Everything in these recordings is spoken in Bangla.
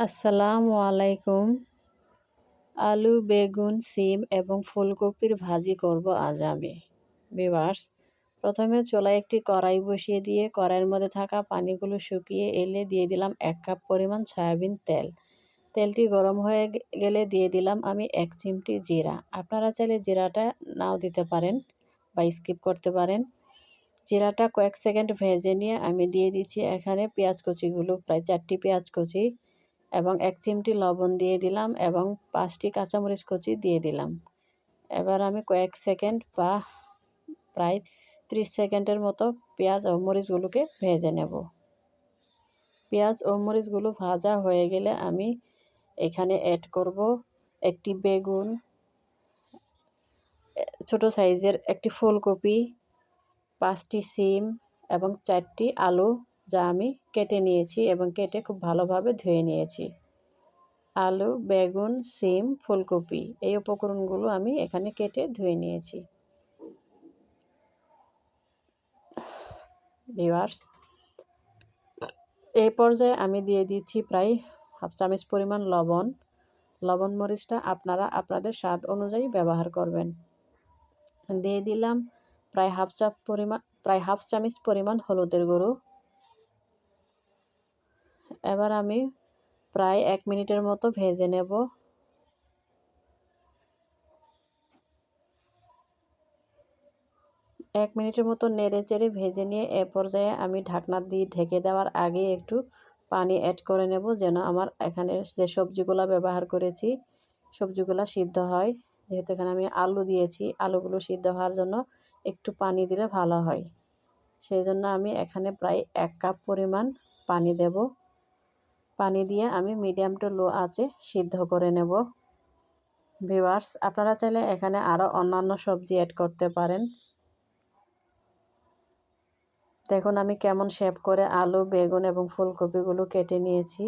আসসালামু আলাইকুম। আলু, বেগুন, সিম এবং ফুলকপির ভাজি করব আজ আমি। বিভার্স প্রথমে চুলায় একটি কড়াই বসিয়ে দিয়ে কড়াইয়ের মধ্যে থাকা পানিগুলো শুকিয়ে এলে দিয়ে দিলাম এক কাপ পরিমাণ সয়াবিন তেল। তেলটি গরম হয়ে গেলে দিয়ে দিলাম আমি এক চিমটি জিরা। আপনারা চাইলে জিরাটা নাও দিতে পারেন বা স্কিপ করতে পারেন। জিরাটা কয়েক সেকেন্ড ভেজে নিয়ে আমি দিয়ে দিচ্ছি এখানে পেঁয়াজ কুচিগুলো, প্রায় চারটি পেঁয়াজ কুচি। এবং এক চিমটি লবণ দিয়ে দিলাম এবং পাঁচটি কাঁচামরিচ কুচি দিয়ে দিলাম। এবার আমি কয়েক সেকেন্ড বা প্রায় ত্রিশ সেকেন্ডের মতো পেঁয়াজ ও মরিচগুলোকে ভেজে নেব। পেঁয়াজ ও মরিচগুলো ভাজা হয়ে গেলে আমি এখানে অ্যাড করব একটি বেগুন, ছোট সাইজের একটি ফুলকপি, পাঁচটি সিম এবং চারটি আলু যা আমি কেটে নিয়েছি এবং কেটে খুব ভালোভাবে ধুয়ে নিয়েছি। আলু, বেগুন, সিম, ফুলকপি এই উপকরণগুলো আমি এখানে কেটে ধুয়ে নিয়েছি। ভিওয়ার্স এই পর্যায়ে আমি দিয়ে দিচ্ছি প্রায় হাফ চামচ পরিমাণ লবণ। লবণ মরিচটা আপনারা আপনাদের স্বাদ অনুযায়ী ব্যবহার করবেন। দিয়ে দিলাম প্রায় হাফ চাপ পরিমাণ প্রায় হাফ চামচ পরিমাণ হলুদের গুঁড়ো। এবার আমি প্রায় এক মিনিটের মতো ভেজে নেব। এক মিনিটের মতো নেড়ে চেড়ে ভেজে নিয়ে এ পর্যায়ে আমি ঢাকনা দিয়ে ঢেকে দেওয়ার আগে একটু পানি অ্যাড করে নেব যেন আমার এখানে যে সবজিগুলো ব্যবহার করেছি, সবজিগুলো সিদ্ধ হয়। যেহেতু এখানে আমি আলু দিয়েছি, আলুগুলো সিদ্ধ হওয়ার জন্য একটু পানি দিলে ভালো হয়। সেই জন্য আমি এখানে প্রায় এক কাপ পরিমাণ পানি দেব। পানি দিয়ে আমি মিডিয়াম টু লো আঁচে সিদ্ধ করে নেব। ভিওয়ার্স আপনারা চাইলে এখানে আরও অন্যান্য সবজি অ্যাড করতে পারেন। দেখুন, আমি কেমন শেপ করে আলু, বেগুন এবং ফুলকপিগুলো কেটে নিয়েছি।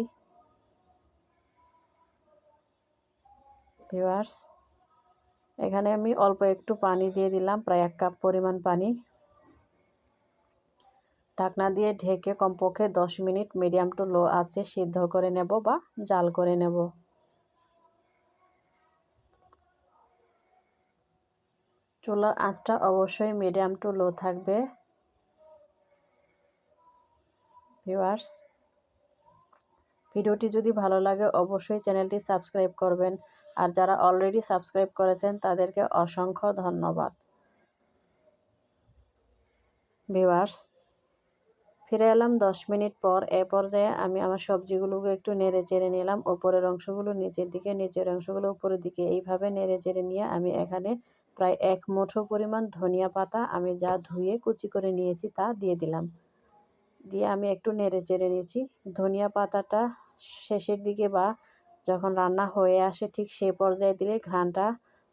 ভিওয়ার্স এখানে আমি অল্প একটু পানি দিয়ে দিলাম, প্রায় এক কাপ পরিমাণ পানি। ঢাকনা দিয়ে ঢেকে কমপক্ষে দশ মিনিট মিডিয়াম টু লো আছে সিদ্ধ করে নেব বা জাল করে নেব। চুলার আঁচটা অবশ্যই মিডিয়াম টু লো থাকবে। ভিউয়ার্স, ভিডিওটি যদি ভালো লাগে অবশ্যই চ্যানেলটি সাবস্ক্রাইব করবেন। আর যারা অলরেডি সাবস্ক্রাইব করেছেন, তাদেরকে অসংখ্য ধন্যবাদ। ভিউয়ার্স ফিরে এলাম দশ মিনিট পর। এ পর্যায়ে আমি আমার সবজিগুলোকে একটু নেড়ে চেড়ে নিলাম। ওপরের অংশগুলো নিচের দিকে, নিচের অংশগুলো উপরের দিকে। এইভাবে নেড়ে চেড়ে নিয়ে আমি এখানে প্রায় এক মুঠো পরিমাণ ধনিয়া পাতা আমি যা ধুয়ে কুচি করে নিয়েছি তা দিয়ে দিলাম। দিয়ে আমি একটু নেড়ে চেড়ে নিয়েছি। ধনিয়া পাতাটা শেষের দিকে বা যখন রান্না হয়ে আসে ঠিক সেই পর্যায়ে দিলে ঘ্রাণটা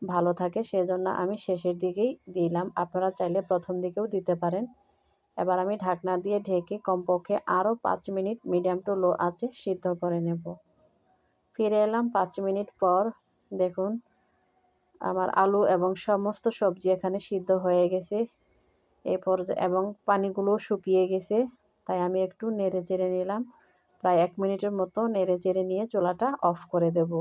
ভালো থাকে। সেজন্য আমি শেষের দিকেই দিলাম। আপনারা চাইলে প্রথম দিকেও দিতে পারেন। এবার আমি ঢাকনা দিয়ে ঢেকে কমপক্ষে আরও পাঁচ মিনিট মিডিয়াম টু লো আছে সিদ্ধ করে নেব। ফিরে এলাম পাঁচ মিনিট পর। দেখুন, আমার আলু এবং সমস্ত সবজি এখানে সিদ্ধ হয়ে গেছে। এই পর্যায়ে এবং পানিগুলো শুকিয়ে গেছে, তাই আমি একটু নেড়ে চেড়ে নিলাম। প্রায় এক মিনিটের মতো নেড়ে চেড়ে নিয়ে চোলাটা অফ করে দেব।